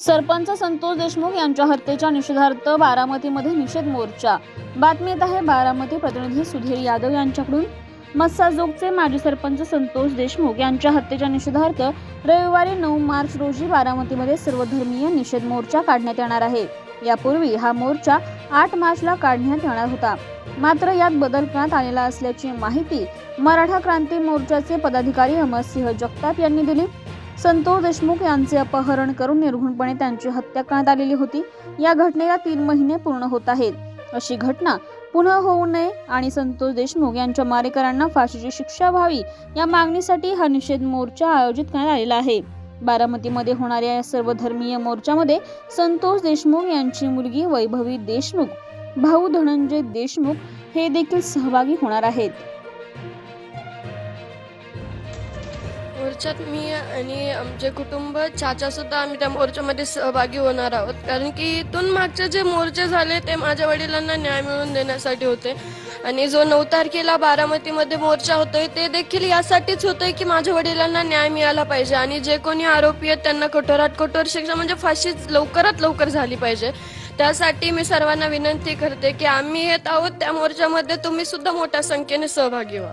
सरपंच संतोष देशमुख यांच्या हत्येच्या निषेधार्थ बारामतीमध्ये निषेध मोर्चा. बातमी येत आहे बारामती प्रतिनिधी सुधीर यादव यांच्याकडून. मस्साजोगचे माजी सरपंच संतोष देशमुख यांच्या हत्येच्या निषेधार्थ रविवारी नऊ मार्च रोजी बारामतीमध्ये सर्वधर्मीय निषेध मोर्चा काढण्यात येणार आहे. यापूर्वी हा मोर्चा आठ मार्चला काढण्यात येणार होता. मात्र यात बदल करण्यात आलेला असल्याची माहिती मराठा क्रांती मोर्चाचे पदाधिकारी अमरसिंह जगताप यांनी दिली. संतोष देशमुख यांचे अपहरण करून निर्घुणपणे त्यांची हत्या करण्यात आलेली होती. या घटनेला तीन महिने पूर्ण होत आहेत. अशी घटना पुन्हा होऊ नये आणि संतोष देशमुख यांच्या मारेकरांना फाशीची शिक्षा व्हावी या मागणीसाठी हा निषेध मोर्चा आयोजित करण्यात आलेला आहे. बारामतीमध्ये होणाऱ्या या सर्व धर्मीय मोर्चामध्ये संतोष देशमुख यांची मुलगी वैभवी देशमुख भाऊ धनंजय देशमुख हे देखील सहभागी होणार आहेत. मोर्चात मी आणि आमचे कुटुंब चाचा सुद्धा आम्ही त्या मोर्चामध्ये सहभागी होणार आहोत. कारण की इथून मागचे जे मोर्चे झाले ते माझ्या वडिलांना न्याय मिळवून देण्यासाठी होते. आणि जो नऊ तारखेला बारामतीमध्ये मोर्चा होतोय ते देखील यासाठीच होतोय की माझ्या वडिलांना न्याय मिळाला पाहिजे. आणि जे कोणी आरोपी आहेत त्यांना कठोरात कठोर शिक्षा म्हणजे फाशी लवकरात लवकर झाली पाहिजे. त्यासाठी मी सर्वांना विनंती करते की आम्ही येत आहोत त्या मोर्चामध्ये तुम्ही सुद्धा मोठ्या संख्येने सहभागी व्हा.